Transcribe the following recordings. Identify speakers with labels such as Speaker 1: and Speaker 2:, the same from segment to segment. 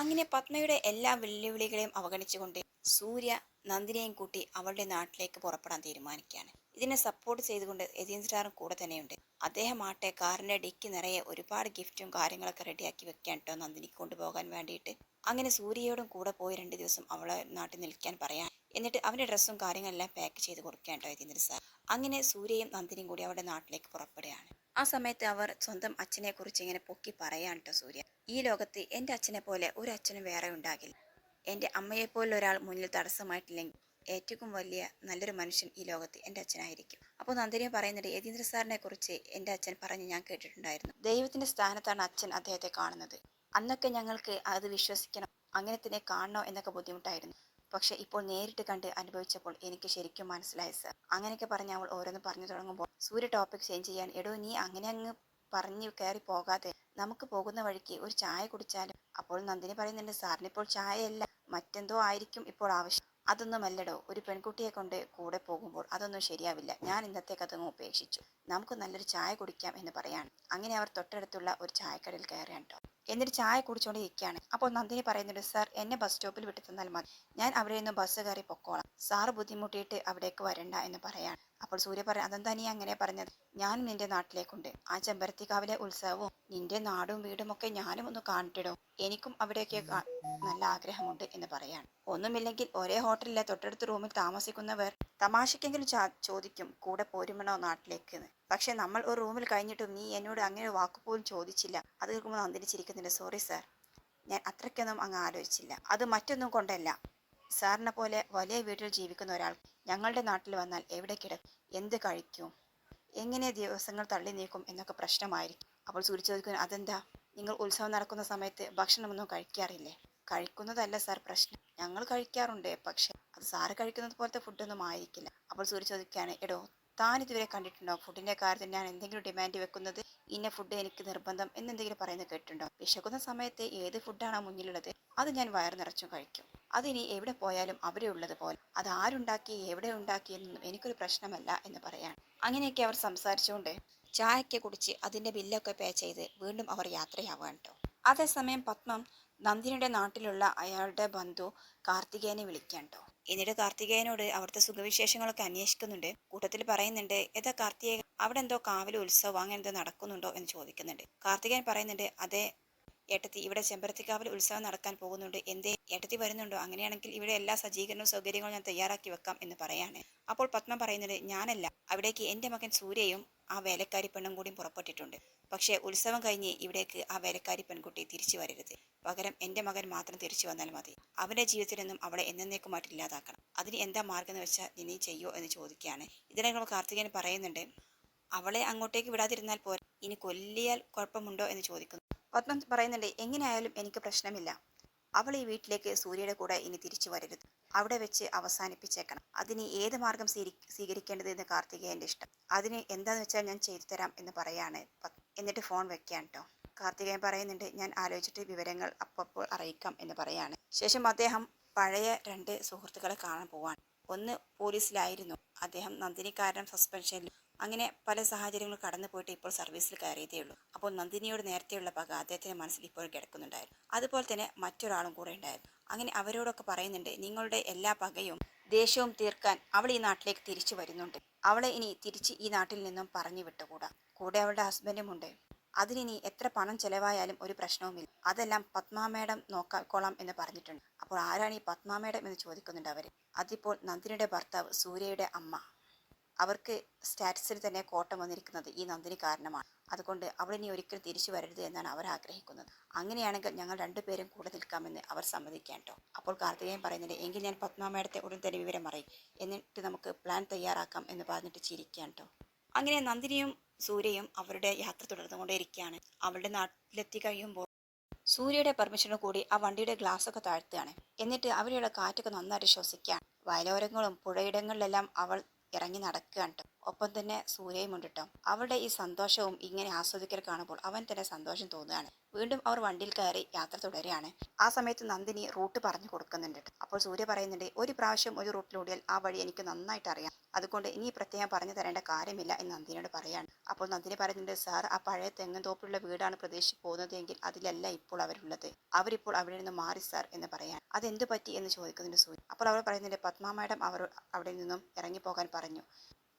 Speaker 1: അങ്ങനെ പത്മയുടെ എല്ലാ വെല്ലുവിളികളെയും അവഗണിച്ചുകൊണ്ട് സൂര്യ നന്ദിനെയും കൂട്ടി അവളുടെ നാട്ടിലേക്ക് പുറപ്പെടാൻ തീരുമാനിക്കുകയാണ്. ഇതിനെ സപ്പോർട്ട് ചെയ്തുകൊണ്ട് യതീന്ദ്രാറും കൂടെ തന്നെയുണ്ട്. അദ്ദേഹം ആട്ടെ കാറിന്റെ ഡിക്കി നിറയെ ഒരുപാട് ഗിഫ്റ്റും കാര്യങ്ങളൊക്കെ റെഡിയാക്കി വെക്കാൻ കേട്ടോ നന്ദിനിക്ക് കൊണ്ടുപോകാൻ വേണ്ടിയിട്ട്. അങ്ങനെ സൂര്യയോടും കൂടെ പോയി രണ്ട് ദിവസം അവളെ നാട്ടിൽ നിൽക്കാൻ പറയാൻ. എന്നിട്ട് അവന്റെ ഡ്രസ്സും കാര്യങ്ങളെല്ലാം പാക്ക് ചെയ്ത് കൊടുക്കാൻ കേട്ടോ യതീന്ദ്ര സാർ. അങ്ങനെ സൂര്യയും നന്ദിനിയും കൂടി അവളുടെ നാട്ടിലേക്ക് പുറപ്പെടുകയാണ്. ആ സമയത്ത് അവർ സ്വന്തം അച്ഛനെ കുറിച്ച് ഇങ്ങനെ പൊക്കി പറയാൻ കേട്ടോ സൂര്യ. ഈ ലോകത്ത് എന്റെ അച്ഛനെ പോലെ ഒരു അച്ഛനും വേറെ ഉണ്ടാകില്ല. എന്റെ അമ്മയെപ്പോലെ ഒരാൾ മുന്നിൽ തടസ്സമായിട്ടില്ലെങ്കിൽ ഏറ്റവും വലിയ നല്ലൊരു മനുഷ്യൻ ഈ ലോകത്ത് എന്റെ അച്ഛനായിരിക്കും. അപ്പോൾ നന്ദിനി പറയുന്നുണ്ട് യതീന്ദ്ര സാറിനെ കുറിച്ച് എന്റെ അച്ഛൻ പറഞ്ഞ് ഞാൻ കേട്ടിട്ടുണ്ടായിരുന്നു. ദൈവത്തിന്റെ സ്ഥാനത്താണ് അച്ഛൻ അദ്ദേഹത്തെ കാണുന്നത്. അന്നൊക്കെ ഞങ്ങൾക്ക് അത് വിശ്വസിക്കണം അങ്ങനെ തന്നെ കാണണോ എന്നൊക്കെ ബുദ്ധിമുട്ടായിരുന്നു. പക്ഷെ ഇപ്പോൾ നേരിട്ട് കണ്ട് അനുഭവിച്ചപ്പോൾ എനിക്ക് ശരിക്കും മനസ്സിലായി സർ. അങ്ങനെയൊക്കെ പറഞ്ഞ് അവൾ ഓരോന്ന് പറഞ്ഞു തുടങ്ങുമ്പോൾ സൂര്യ ടോപ്പിക് ചേഞ്ച് ചെയ്യാൻ. എടോ നീ അങ്ങനെ അങ്ങ് പറഞ്ഞു കയറി പോകാതെ. നമുക്ക് പോകുന്ന വഴിക്ക് ഒരു ചായ കുടിച്ചാലും? അപ്പോൾ നന്ദിനി പറയുന്നുണ്ട് സാറിന് ഇപ്പോൾ ചായയല്ല മറ്റെന്തോ ആയിരിക്കും ഇപ്പോൾ ആവശ്യം. അതൊന്നുമല്ലടോ. ഒരു പെൺകുട്ടിയെ കൊണ്ട് കൂടെ പോകുമ്പോൾ അതൊന്നും ശരിയാവില്ല. ഞാൻ ഇന്നത്തെ കഥങ്ങ് ഉപേക്ഷിച്ചു. നമുക്ക് നല്ലൊരു ചായ കുടിക്കാം എന്ന് പറയാണ്. അങ്ങനെ അവർ തൊട്ടടുത്തുള്ള ഒരു ചായക്കടയിൽ കയറിയാണ് കേട്ടോ. എന്നിട്ട് ചായ കുടിച്ചുകൊണ്ട് ഇരിക്കുകയാണ് അപ്പോൾ നന്ദിനി പറയുന്നുണ്ട് സാർ എന്നെ ബസ് സ്റ്റോപ്പിൽ വിട്ടു തന്നാൽ മതി. ഞാൻ അവിടെ നിന്ന് ബസ് കയറി പൊക്കോളാം. സാർ ബുദ്ധിമുട്ടിയിട്ട് അവിടേക്ക് വരണ്ട എന്ന് പറയാണ്. അപ്പോൾ സൂര്യ പറയും അതെന്താ നീ അങ്ങനെ പറഞ്ഞത്? ഞാനും നിന്റെ നാട്ടിലേക്കുണ്ട്. ആ ചെമ്പരത്തിക്കാവിലെ ഉത്സവവും നിന്റെ നാടും വീടും ഒക്കെ ഞാനും ഒന്ന് കാണിട്ടിടും. എനിക്കും അവിടെയൊക്കെ നല്ല ആഗ്രഹമുണ്ട് എന്ന് പറയാണ്. ഒന്നുമില്ലെങ്കിൽ ഒരേ ഹോട്ടലിലെ തൊട്ടടുത്ത റൂമിൽ താമസിക്കുന്നവർ തമാശക്കെങ്കിലും ചോദിക്കും കൂടെ പോരുമണോ നാട്ടിലേക്ക്? പക്ഷെ നമ്മൾ ഒരു റൂമിൽ കഴിഞ്ഞിട്ടും നീ എന്നോട് അങ്ങനെ വാക്കുപോലും ചോദിച്ചില്ല. അത് കേൾക്കുമ്പോൾ നന്ദിനിച്ചിരിക്കുന്നുണ്ട് സോറി സാർ. ഞാൻ അത്രയ്ക്കൊന്നും അങ്ങ് ആലോചിച്ചില്ല. അത് മറ്റൊന്നും കൊണ്ടല്ല. സാറിനെ പോലെ വലിയ വീട്ടിൽ ജീവിക്കുന്ന ഒരാൾ ഞങ്ങളുടെ നാട്ടിൽ വന്നാൽ എവിടെ കിടക്കും എന്ത് കഴിക്കും? എങ്ങനെ ദിവസങ്ങൾ തള്ളി നീക്കും എന്നൊക്കെ പ്രശ്നമായിരിക്കും. അപ്പോൾ സൂര്യ ചോദിക്കുന്നു അതെന്താ? നിങ്ങൾ ഉത്സവം നടക്കുന്ന സമയത്ത് ഭക്ഷണമൊന്നും കഴിക്കാറില്ലേ? കഴിക്കുന്നതല്ല സാർ പ്രശ്നം. ഞങ്ങൾ കഴിക്കാറുണ്ട് പക്ഷെ അത് സാറ് കഴിക്കുന്നത് പോലത്തെ ഫുഡൊന്നും ആയിരിക്കില്ല. അപ്പോൾ സൂര്യ ചോദിക്കുകയാണ് എടോ താൻ ഇതുവരെ കണ്ടിട്ടുണ്ടോ? ഫുഡിന്റെ കാര്യത്തിൽ ഞാൻ എന്തെങ്കിലും ഡിമാൻഡ് വെക്കുന്നത്? ഇന്ന ഫുഡ് എനിക്ക് നിർബന്ധം എന്നെന്തെങ്കിലും പറയുന്നത് കേട്ടിട്ടുണ്ടോ? വിശക്കുന്ന സമയത്ത് ഏത് ഫുഡാണോ മുന്നിലുള്ളത് അത് ഞാൻ വയർ നിറച്ചും കഴിക്കും. അതിനി എവിടെ പോയാലും അവിടെ ഉള്ളത് പോലെ അത് ആരുണ്ടാക്കി എവിടെ ഉണ്ടാക്കി എന്നൊന്നും എനിക്കൊരു പ്രശ്നമല്ല എന്ന് പറയാണ് അങ്ങനെയൊക്കെ അവർ സംസാരിച്ചുകൊണ്ട് ചായയൊക്കെ കുടിച്ച് അതിന്റെ ബില്ലൊക്കെ പേ ചെയ്ത് വീണ്ടും അവർ യാത്രയാവുകയാണ് കേട്ടോ. അതേസമയം പത്മം നന്ദിനിയുടെ നാട്ടിലുള്ള അയാളുടെ ബന്ധു കാർത്തികേനെ വിളിക്കാൻ കേട്ടോ. എന്നിട്ട് കാർത്തികേയനോട് അവിടുത്തെ സുഖവിശേഷങ്ങളൊക്കെ അന്വേഷിക്കുന്നുണ്ട്. കൂട്ടത്തിൽ പറയുന്നുണ്ട് ഏതാ കാർത്തികേയൻ അവിടെ എന്തോ കാവൽ ഉത്സവം അങ്ങനെ എന്തോ നടക്കുന്നുണ്ടോ എന്ന് ചോദിക്കുന്നുണ്ട്. കാർത്തികേയൻ പറയുന്നുണ്ട് അതെ ഏട്ടത്തി ഇവിടെ ചെമ്പരത്തിക്കാവിൽ ഉത്സവം നടക്കാൻ പോകുന്നുണ്ട്. എന്തേ ഏട്ടത്തി വരുന്നുണ്ടോ? അങ്ങനെയാണെങ്കിൽ ഇവിടെ എല്ലാ സജ്ജീകരണവും സൗകര്യങ്ങളും ഞാൻ തയ്യാറാക്കി വെക്കാം എന്ന് പറയാണ്. അപ്പോൾ പത്മ പറയുന്നത് ഞാനല്ല. അവിടേക്ക് എന്റെ മകൻ സൂര്യയും ആ വേലക്കാരി പെണ്ണും കൂടിയും പുറപ്പെട്ടിട്ടുണ്ട്. പക്ഷേ ഉത്സവം കഴിഞ്ഞ് ഇവിടേക്ക് ആ വേലക്കാരി പെൺകുട്ടി തിരിച്ചു വരരുത്. പകരം എന്റെ മകൻ മാത്രം തിരിച്ചു വന്നാൽ മതി. അവന്റെ ജീവിതത്തിൽ നിന്നും അവളെ എന്നേക്കുമായിട്ട് ഇല്ലാതാക്കണം. അതിന് എന്താ മാർഗം എന്ന് വെച്ചാൽ നീ ചെയ്യോ എന്ന് ചോദിക്കുകയാണ്. ഇതിനെ കാർത്തികൻ പറയുന്നുണ്ട് അവളെ അങ്ങോട്ടേക്ക് വിടാതിരുന്നാൽ പോരെ. ഇനി കൊല്ലിയാൽ കുഴപ്പമുണ്ടോ എന്ന് ചോദിക്കുന്നു. പത്മം പറയുന്നുണ്ട് എങ്ങനെയായാലും എനിക്ക് പ്രശ്നമില്ല. അവൾ ഈ വീട്ടിലേക്ക് സൂര്യയുടെ കൂടെ ഇനി തിരിച്ചു വരരുത്. അവിടെ വെച്ച് അവസാനിപ്പിച്ചേക്കണം. അതിന് ഏത് മാർഗം സ്വീകരി സ്വീകരിക്കേണ്ടത് എന്ന് കാർത്തികേയന്റെ ഇഷ്ടം. അതിന് എന്താന്ന് വെച്ചാൽ ഞാൻ ചെയ്തു തരാം എന്ന് പറയാണ്. എന്നിട്ട് ഫോൺ വെക്കാൻ കേട്ടോ കാർത്തികേയൻ പറയുന്നുണ്ട് ഞാൻ ആലോചിച്ചിട്ട് വിവരങ്ങൾ അപ്പോൾ അറിയിക്കാം എന്ന് പറയാണ്. ശേഷം അദ്ദേഹം പഴയ രണ്ട് സുഹൃത്തുക്കളെ കാണാൻ പോവാണ്. ഒന്ന് പോലീസിലായിരുന്നു. അദ്ദേഹം നന്ദിനി കാരണം സസ്പെൻഷനിലും അങ്ങനെ പല സാഹചര്യങ്ങളും കടന്നു പോയിട്ട് ഇപ്പോൾ സർവീസിൽ കയറിയതേ ഉള്ളൂ. അപ്പോൾ നന്ദിനിയോട് നേരത്തെയുള്ള പക അദ്ദേഹത്തിന്റെ മനസ്സിൽ ഇപ്പോഴും കിടക്കുന്നുണ്ടായിരുന്നു. അതുപോലെ തന്നെ മറ്റൊരാളും കൂടെ ഉണ്ടായിരുന്നു. അങ്ങനെ അവരോടൊക്കെ പറയുന്നുണ്ട് നിങ്ങളുടെ എല്ലാ പകയും ദേഷ്യവും തീർക്കാൻ അവൾ ഈ നാട്ടിലേക്ക് തിരിച്ചു വരുന്നുണ്ട്. അവളെ ഇനി തിരിച്ച് ഈ നാട്ടിൽ നിന്നും പറഞ്ഞു വിട്ടുകൂടാ. കൂടെ അവളുടെ ഹസ്ബൻഡും ഉണ്ട്. അതിനി എത്ര പണം ചെലവായാലും ഒരു പ്രശ്നവുമില്ല. അതെല്ലാം പത്മാ നോക്കാക്കോളാം എന്ന് പറഞ്ഞിട്ടുണ്ട്. അപ്പോൾ ആരാണ് ഈ പത്മാ എന്ന് ചോദിക്കുന്നുണ്ട് അവർ അതിപ്പോൾ നന്ദിനിയുടെ ഭർത്താവ് സൂര്യയുടെ അമ്മ. അവർക്ക് സ്റ്റാറ്റസിൽ തന്നെ കോട്ടം വന്നിരിക്കുന്നത് ഈ നന്ദിനി കാരണമാണ്. അതുകൊണ്ട് അവളിനി ഒരിക്കലും തിരിച്ചു വരരുത് എന്നാണ് അവർ ആഗ്രഹിക്കുന്നത്. അങ്ങനെയാണെങ്കിൽ ഞങ്ങൾ രണ്ടുപേരും കൂടെ നിൽക്കാമെന്ന് അവർ സമ്മതിക്കാൻ കേട്ടോ അപ്പോൾ കാർത്തികേയൻ പറയുന്നുണ്ട് എങ്കിൽ ഞാൻ പത്മാമേടത്തെ ഉടൻ തന്നെ വിവരം അറിയും എന്നിട്ട് നമുക്ക് പ്ലാൻ തയ്യാറാക്കാം എന്ന് പറഞ്ഞിട്ട് ചിരിക്കാൻ കേട്ടോ അങ്ങനെ നന്ദിനിയും സൂര്യയും അവരുടെ യാത്ര തുടർന്നുകൊണ്ടേയിരിക്കുകയാണ്. അവളുടെ നാട്ടിലെത്തി കഴിയുമ്പോൾ സൂര്യയുടെ പെർമിഷനോട് കൂടി ആ വണ്ടിയുടെ ഗ്ലാസ് ഒക്കെ താഴ്ത്തുകയാണ്. എന്നിട്ട് അവരുടെ കാറ്റൊക്കെ നന്നായിട്ട് ശ്വസിക്കുകയാണ് വയലോരങ്ങളും പുഴയിടങ്ങളിലെല്ലാം അവൾ ഇറങ്ങി നടക്കുകയാണ്. ഒപ്പം തന്നെ സൂര്യയും ഉണ്ട് കേട്ടോ അവരുടെ ഈ സന്തോഷവും ഇങ്ങനെ ആസ്വദിക്കൽ കാണുമ്പോൾ അവൻ തന്നെ സന്തോഷം തോന്നുകയാണ്. വീണ്ടും അവർ വണ്ടിയിൽ കയറി യാത്ര തുടരുകയാണ്. ആ സമയത്ത് നന്ദിനി റൂട്ട് പറഞ്ഞു കൊടുക്കുന്നുണ്ട് അപ്പോൾ സൂര്യ പറയുന്നുണ്ട് ഒരു പ്രാവശ്യം ഒരു റൂട്ടിലൂടിയാൽ ആ വഴി എനിക്ക് നന്നായിട്ട് അറിയാം. അതുകൊണ്ട് ഇനി പ്രത്യേകം പറഞ്ഞു തരേണ്ട കാര്യമില്ല എന്ന് നന്ദിനിയോട് പറയാണ്. അപ്പോൾ നന്ദിനി പറയുന്നുണ്ട് സാർ ആ പഴയ തെങ്ങൻ തോപ്പിലുള്ള വീടാണ് പ്രതീക്ഷിച്ച് പോകുന്നതെങ്കിൽ അതിലല്ല ഇപ്പോൾ അവരുള്ളത്. അവരിപ്പോൾ അവിടെ നിന്ന് മാറി സാർ എന്ന് പറയാൻ അതെന്ത് പറ്റി? എന്ന് ചോദിക്കുന്നുണ്ട് സൂര്യ അപ്പോൾ അവർ പറയുന്നുണ്ട് പത്മ മാഡം അവർ അവിടെ നിന്നും ഇറങ്ങിപ്പോകാൻ പറഞ്ഞു.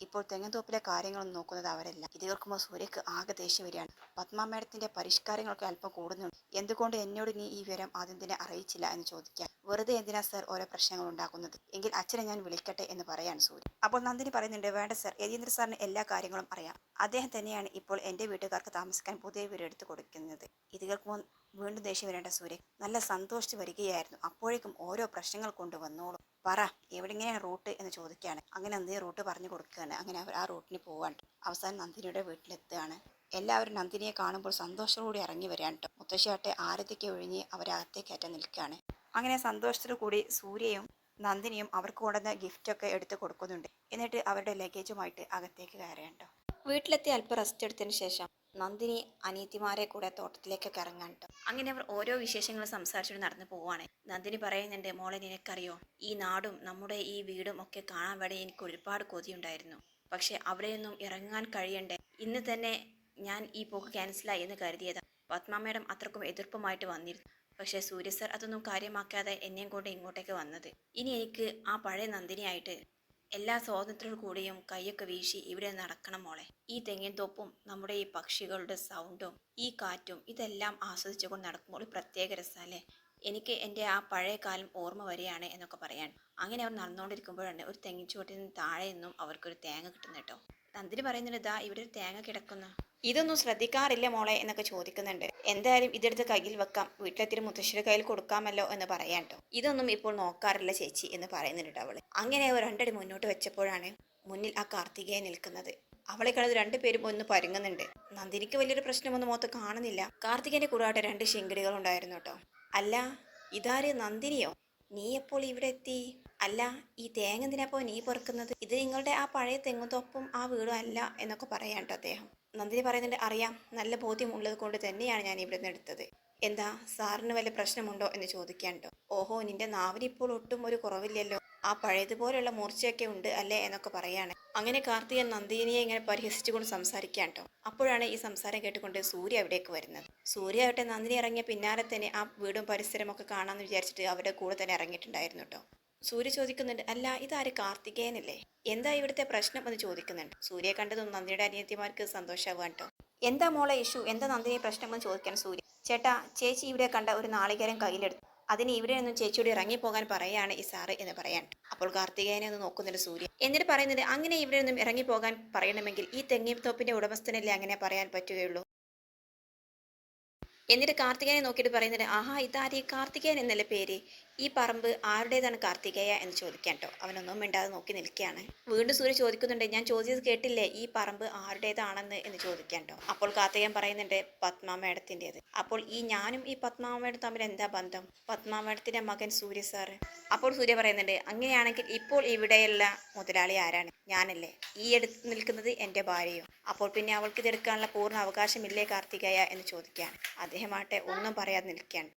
Speaker 1: ഇപ്പോൾ തെങ്ങൻതോപ്പിലെ കാര്യങ്ങളൊന്നും നോക്കുന്നത് അവരല്ല. ഇത് കേൾക്കുമ്പോൾ സൂര്യക്ക് ആകെ ദേഷ്യം വരികയാണ്. പത്മ മേഡത്തിന്റെ പരിഷ്കാരങ്ങളൊക്കെ അല്പം കൂടുന്നുണ്ട്. എന്തുകൊണ്ട് എന്നോട് നീ ഈ വിവരം ആദ്യം തന്നെ അറിയിച്ചില്ല? എന്ന് ചോദിക്കാം വെറുതെ എന്തിനാ സർ ഓരോ പ്രശ്നങ്ങൾ ഉണ്ടാക്കുന്നത്? എങ്കിൽ അച്ഛനെ ഞാൻ വിളിക്കട്ടെ എന്ന് പറയാൻ സൂര്യ. അപ്പോൾ നന്ദിനി പറയുന്നുണ്ട് വേണ്ട സർ യതീന്ദ്ര സാറിന് എല്ലാ കാര്യങ്ങളും അറിയാം. അദ്ദേഹം തന്നെയാണ് ഇപ്പോൾ എന്റെ വീട്ടുകാർക്ക് താമസിക്കാൻ പുതിയ വീട് എടുത്തു കൊടുക്കുന്നത്. ഇത് കേൾക്കുമ്പോൾ വീണ്ടും ദേഷ്യം വരേണ്ട സൂര്യ. നല്ല സന്തോഷിച്ച് വരികയായിരുന്നു. അപ്പോഴേക്കും ഓരോ പ്രശ്നങ്ങൾ കൊണ്ടുവന്നോളൂ. പറ എവിടെങ്ങനെയാണ് റൂട്ട് എന്ന് ചോദിക്കുകയാണ്. അങ്ങനെ നന്ദി റൂട്ട് പറഞ്ഞു കൊടുക്കുകയാണ്. അങ്ങനെ അവർ ആ റൂട്ടിന് പോവാൻ അവസാനം നന്ദിനിയുടെ വീട്ടിലെത്തുകയാണ്. എല്ലാവരും നന്ദിനിയെ കാണുമ്പോൾ സന്തോഷത്തോടെ ഇറങ്ങി വരാൻ കേട്ടോ. മുത്തശ്ശിയാട്ടെ ആരതിക്ക് ഒഴിഞ്ഞ് അവരകത്തേക്കയറ്റം നിൽക്കുകയാണ്. അങ്ങനെ സന്തോഷത്തോടു കൂടി സൂര്യയും നന്ദിനിയും അവർക്ക് കൊണ്ടുവന്ന ഗിഫ്റ്റൊക്കെ എടുത്ത് കൊടുക്കുന്നുണ്ട്. എന്നിട്ട് അവരുടെ ലഗേജുമായിട്ട് അകത്തേക്ക് കയറുകയുണ്ടോ വീട്ടിലെത്തി അല്പം റെസ്റ്റ് എടുത്തതിന് ശേഷം നന്ദിനി അനീതിമാരെ കൂടെ തോട്ടത്തിലേക്കൊക്കെ ഇറങ്ങാൻ അങ്ങനെ അവർ ഓരോ വിശേഷങ്ങൾ സംസാരിച്ചുകൊണ്ട് നടന്നു പോവാണ് നന്ദിനി പറയുന്നുണ്ട് മോളെ നിനക്കറിയോ? ഈ നാടും നമ്മുടെ ഈ വീടും ഒക്കെ കാണാൻ വേണ്ടി എനിക്ക് ഒരുപാട് കൊതിയുണ്ടായിരുന്നു. പക്ഷെ അവിടെയൊന്നും ഇറങ്ങാൻ കഴിയണ്ടേ? ഇന്ന് തന്നെ ഞാൻ ഈ പോക്ക് ക്യാൻസലായി എന്ന് കരുതിയതാണ് പത്മ മേഡം അത്രക്കും എതിർപ്പുമായിട്ട് വന്നിരുന്നു. പക്ഷേ സൂര്യ സർ അതൊന്നും കാര്യമാക്കാതെ എന്നെയും കൊണ്ട് ഇങ്ങോട്ടേക്ക് വന്നത്. ഇനി എനിക്ക് ആ പഴയ നന്ദിനിയായിട്ട് എല്ലാ സ്വാതന്ത്ര്യത്തോടു കൂടിയും കൈയൊക്കെ വീശി ഇവിടെ നടക്കണം മോളെ. ഈ തെങ്ങിൻ തോപ്പും നമ്മുടെ ഈ പക്ഷികളുടെ സൗണ്ടും ഈ കാറ്റും ഇതെല്ലാം ആസ്വദിച്ചുകൊണ്ട് നടക്കുമ്പോൾ ഒരു പ്രത്യേക രസമല്ലേ? എനിക്ക് എന്റെ ആ പഴയ കാലം ഓർമ്മ വരികയാണ് എന്നൊക്കെ പറയാൻ. അങ്ങനെ അവർ നടന്നുകൊണ്ടിരിക്കുമ്പോഴാണ് ഒരു തെങ്ങിൻചുവട്ടിൽ നിന്ന് താഴെ നിന്നും അവർക്കൊരു തേങ്ങ കിട്ടുന്നത് കേട്ടോ. നന്ദിനി പറയുന്നുണ്ട് ഇതാ ഇവിടെ ഒരു തേങ്ങ കിടക്കുന്നു. ഇതൊന്നും ശ്രദ്ധിക്കാറില്ല മോളെ എന്നൊക്കെ ചോദിക്കുന്നുണ്ട്. എന്തായാലും ഇതെടുത്ത് കയ്യിൽ വെക്കാം. വീട്ടിലെത്തിരി മുത്തശ്ശിയുടെ കയ്യിൽ കൊടുക്കാമല്ലോ എന്ന് പറയാട്ടോ ഇതൊന്നും ഇപ്പോൾ നോക്കാറില്ല ചേച്ചി എന്ന് പറയുന്നുണ്ട് അവൾ. അങ്ങനെ അവർ രണ്ടടി മുന്നോട്ട് വെച്ചപ്പോഴാണ് മുന്നിൽ ആ കാർത്തികയെ നിൽക്കുന്നത്. അവളെ കണ്ടത് രണ്ടുപേരും ഒന്ന് പരുങ്ങുന്നുണ്ട്. നന്ദിനിക്ക് വലിയൊരു പ്രശ്നമൊന്നും മൊത്തം കാണുന്നില്ല. കാർത്തികന്റെ കൂടാട്ടെ രണ്ട് ശിങ്കിടികൾ ഉണ്ടായിരുന്നു കേട്ടോ അല്ല ഇതാര് നന്ദിനിയോ? നീ എപ്പോൾ ഇവിടെ എത്തി? അല്ല ഈ തേങ്ങ നീ പെറുക്കുന്നത്? ഇത് നിങ്ങളുടെ ആ പഴയ തെങ്ങുതൊപ്പും ആ വീടും അല്ല എന്നൊക്കെ പറയാൻ കേട്ടോ അദ്ദേഹം. നന്ദിനി പറയുന്നുണ്ട് അറിയാം നല്ല ബോധ്യം ഉള്ളത് കൊണ്ട് തന്നെയാണ് ഞാൻ ഇവിടെ നിന്ന് എടുത്തത്. എന്താ സാറിന് വല്ല പ്രശ്നമുണ്ടോ? എന്ന് ചോദിക്കാൻ ഓഹോ നിന്റെ നാവിനിപ്പോൾ ഒട്ടും ഒരു കുറവില്ലല്ലോ. ആ പഴയതുപോലെയുള്ള മൂർച്ചയൊക്കെ ഉണ്ട് അല്ലേ? എന്നൊക്കെ പറയാണ്. അങ്ങനെ കാർത്തികൻ നന്ദിനിയെ ഇങ്ങനെ പരിഹസിച്ചുകൊണ്ട് സംസാരിക്കാൻ കേട്ടോ അപ്പോഴാണ് ഈ സംസാരം കേട്ടുകൊണ്ട് സൂര്യ അവിടേക്ക് വരുന്നത്. സൂര്യ ആവട്ടെ നന്ദിനി ഇറങ്ങിയ പിന്നാലെ തന്നെ ആ വീടും പരിസരമൊക്കെ കാണാമെന്ന് വിചാരിച്ചിട്ട് അവരുടെ കൂടെ തന്നെ ഇറങ്ങിയിട്ടുണ്ടായിരുന്നു കേട്ടോ സൂര്യ ചോദിക്കുന്നുണ്ട് അല്ല ഇതാര് കാർത്തികേയനല്ലേ? എന്താ ഇവിടുത്തെ പ്രശ്നം? എന്ന് ചോദിക്കുന്നുണ്ട്. സൂര്യ കണ്ടതും നന്ദിയുടെ അനിയത്തിമാർക്ക് സന്തോഷമാവാൻ കേട്ടോ എന്താ മോളെ ഇഷ്യൂ? എന്താ നന്ദിയെ പ്രശ്നം? എന്ന് ചോദിക്കാൻ സൂര്യ. ചേട്ടാ ചേച്ചി ഇവിടെ കണ്ട ഒരു നാളികേരം കയ്യിലെടുത്തു. അതിന് ഇവിടെ നിന്നും ചേച്ചിയോട് ഇറങ്ങിപ്പോകാൻ പറയാണ് ഈ സാറ് എന്ന് പറയാൻ അപ്പോൾ കാർത്തികേയനെ ഒന്ന് നോക്കുന്നുണ്ട് സൂര്യ. എന്നിട്ട് പറയുന്നത് അങ്ങനെ ഇവിടെ നിന്നും ഇറങ്ങിപ്പോകാൻ പറയണമെങ്കിൽ ഈ തെങ്ങിത്തോപ്പിന്റെ ഉടമസ്ഥനല്ലേ അങ്ങനെ പറയാൻ പറ്റുകയുള്ളൂ? എന്നിട്ട് കാർത്തികേനെ നോക്കിയിട്ട് പറയുന്നത് ആഹാ ഇതാരി? കാർത്തികേയൻ എന്നല്ലേ പേര്? ഈ പറമ്പ് ആരുടേതാണ് കാർത്തികേയ എന്ന് ചോദിക്കാൻ കേട്ടോ. അവനൊന്നും മിണ്ടാതെ നോക്കി നിൽക്കുകയാണ്. വീണ്ടും സൂര്യ ചോദിക്കുന്നുണ്ട് ഞാൻ ചോദിച്ചത് കേട്ടില്ലേ? ഈ പറമ്പ് ആരുടേതാണെന്ന്? എന്ന് ചോദിക്കാൻ കേട്ടോ. അപ്പോൾ കാർത്തികേയൻ പറയുന്നുണ്ട് പത്മ മേഡത്തിന്റെത് അപ്പോൾ ഈ ഞാനും ഈ പത്മ മേഡം തമ്മിൽ എന്താ ബന്ധം? പത്മ മേഡത്തിന്റെ മകൻ സൂര്യ സാറ്. അപ്പോൾ സൂര്യ പറയുന്നുണ്ട് അങ്ങനെയാണെങ്കിൽ ഇപ്പോൾ ഇവിടെയുള്ള മുതലാളി ആരാണ്? ഞാനല്ലേ? ഈ എടുത്ത് നിൽക്കുന്നത് എന്റെ ഭാര്യയും? അപ്പോൾ പിന്നെ അവൾക്ക് ഇതെടുക്കാനുള്ള പൂർണ അവകാശമില്ലേ കാർത്തികേയ എന്ന് ചോദിക്കുകയാണ്. അദ്ദേഹമാട്ടെ ഒന്നും പറയാതെ നിൽക്കുകയാണ്.